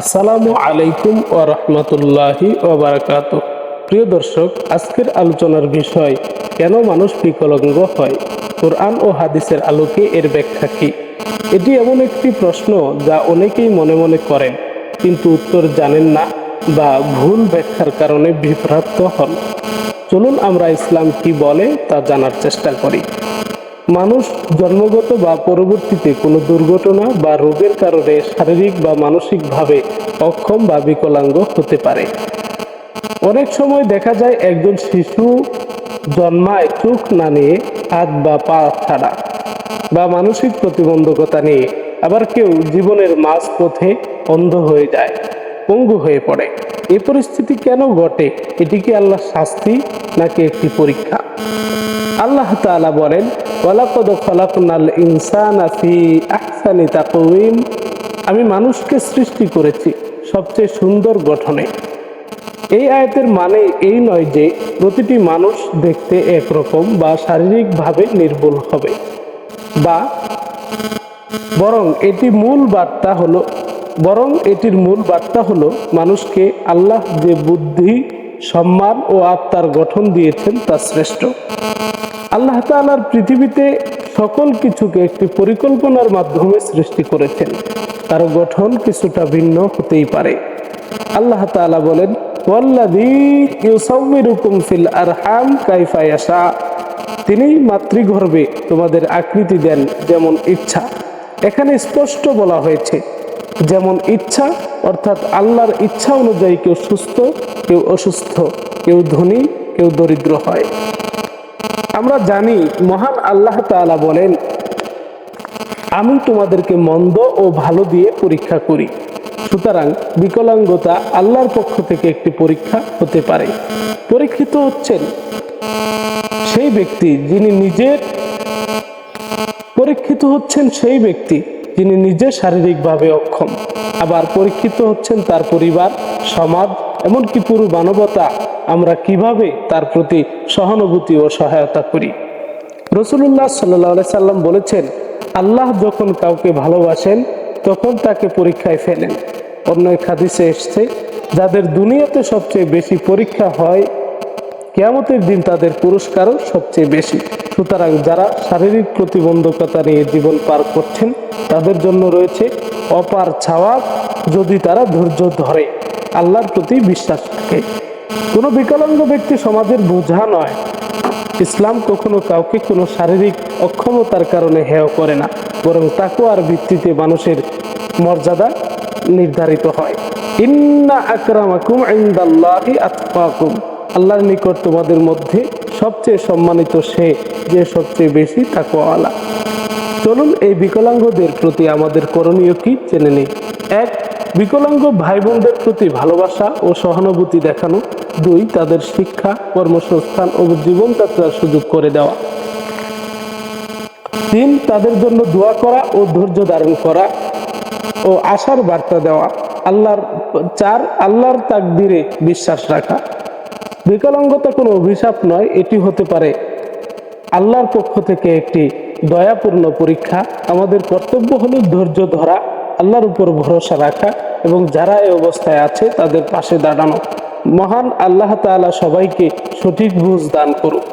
আসসালামু আলাইকুম ও রহমতুল্লাহি ওবরাকাত প্রিয় দর্শক, আজকের আলোচনার বিষয়, কেন মানুষ বিকলাঙ্গ হয়? কোরআন ও হাদিসের আলোকে এর ব্যাখ্যা কী? এটি এমন একটি প্রশ্ন যা অনেকেই মনে মনে করেন, কিন্তু উত্তর জানেন না বা ভুল ব্যাখ্যার কারণে বিভ্রান্ত হন। চলুন আমরা ইসলাম কি বলে তা জানার চেষ্টা করি। মানুষ জন্মগত বা পরবর্তীতে কোনো দুর্ঘটনা বা রোগের কারণে শারীরিক বা মানসিকভাবে অক্ষম বা বিকলাঙ্গ হতে পারে। অনেক সময় দেখা যায় একজন শিশু জন্মায় চোখ না নিয়ে, হাত বা পা ছাড়া বা মানসিক প্রতিবন্ধকতা নিয়ে। আবার কেউ জীবনের মাঝ পথে অন্ধ হয়ে যায়, পঙ্গু হয়ে পড়ে। এই পরিস্থিতি কেন ঘটে? এটি কি আল্লাহ শাস্তি নাকি একটি পরীক্ষা? আল্লাহ তাআলা বলেন, ওয়ালাকদ খলাকনাল ইনসানা ফি আহসানি তাকওয়িম। আমি মানুষকে সৃষ্টি করেছি সবচেয়ে সুন্দর গঠনে। এই আয়তের মানে এই নয় যে প্রতিটি মানুষ দেখতে একরকম বা শারীরিকভাবে নির্বল হবে বা বরং এটি মূল বার্তা হলো, বরং এটির মূল বার্তা হলো মানুষকে আল্লাহ যে বুদ্ধি, সম্মান ও আত্মার গঠন দিয়েছেন তা শ্রেষ্ঠ। আল্লাহ তাআলার পৃথিবীতে সকল কিছুকে একটি পরিকল্পনার মাধ্যমে সৃষ্টি করেছেন। তার গঠন কিছুটা ভিন্ন হতেই পারে। আল্লাহ তাআলা বলেন ফিল তিনি মাতৃগর্ভে তোমাদের আকৃতি দেন যেমন ইচ্ছা। এখানে স্পষ্ট বলা হয়েছে, যেমন ইচ্ছা, অর্থাৎ আল্লাহর ইচ্ছা অনুযায়ী কেউ সুস্থ, কেউ অসুস্থ, কেউ ধনী, কেউ দরিদ্র হয়। আমরা জানি, মহান আল্লাহ তাআলা বলেন, আমি তোমাদেরকে মন্দ ও ভালো দিয়ে পরীক্ষা করি। সুতরাং বিকলাঙ্গতা আল্লাহর পক্ষ থেকে একটি পরীক্ষা হতে পারে। পরীক্ষিত হচ্ছেন সেই ব্যক্তি যিনি নিজের, পরীক্ষিত হচ্ছেন সেই ব্যক্তি যিনি নিজে শারীরিকভাবে অক্ষম। আবার পরীক্ষিত হচ্ছেন তার পরিবার, সমাজ এমনকি পুরো মানবতা আমরা কীভাবে তার প্রতি সহানুভূতি ও সহায়তা করি? রসুল্লাহ সাল্লাহ সাল্লাম বলেছেন, আল্লাহ যখন কাউকে ভালোবাসেন, তখন তাকে পরীক্ষায় ফেলেন। অন্য এক হাদিসে এসছে, যাদের দুনিয়াতে সবচেয়ে বেশি পরীক্ষা হয়, কেয়ামতের দিন তাদের পুরস্কারও সবচেয়ে বেশি। সুতরাং যারা শারীরিক প্রতিবন্ধকতা নিয়ে জীবন পার করছেন, তাদের জন্য রয়েছে অপার ছাওয়া যদি তারা ধৈর্য ধরে। আল্লাহর প্রতি বিশ্বাস রাখে। কোনো বিকলাঙ্গ ব্যক্তি সমাজের বোঝা নয়। ইসলাম কখনো কাউকে কোনো শারীরিক অক্ষমতার কারণে হেয় করে না, বরং তাকুয়ার ভিত্তিতে মানুষের মর্যাদা নির্ধারিত হয়। ইন্না আকরামাকুম ইনদাল্লাহি আতকাকুম আল্লাহর নিকট তোমাদের মধ্যে সবচেয়ে সম্মানিত সে যে সবচেয়ে বেশি তাকুয়াওয়ালা চলুন এই বিকলাঙ্গদের প্রতি আমাদের করণীয় কি, জেনে নেই। এক বিকলাঙ্গ ভাই বোনদের প্রতি ভালোবাসা ও সহানুভূতি দেখানো। দুই, তাদের শিক্ষা, কর্মসংস্থান ও জীবনযাত্রার সুযোগ করে দেওয়া। তিন, তাদের জন্য দোয়া করা ও ধৈর্য ধারণ করা ও আশার বার্তা দেওয়া। আল্লাহর, চার, আল্লাহর তাকদিরে বিশ্বাস রাখা। বিকলাঙ্গতা কোনো অভিশাপ নয়, এটি হতে পারে আল্লাহর পক্ষ থেকে একটি দয়াপূর্ণ পরীক্ষা। আমাদের কর্তব্য হলো ধৈর্য ধরা। আল্লাহর উপর ভরসা রাখা এবং যারা এই অবস্থায় আছে তাদের পাশে দাঁড়ানো। মহান আল্লাহ তালা সবাইকে সঠিক বুঝ দান করুক।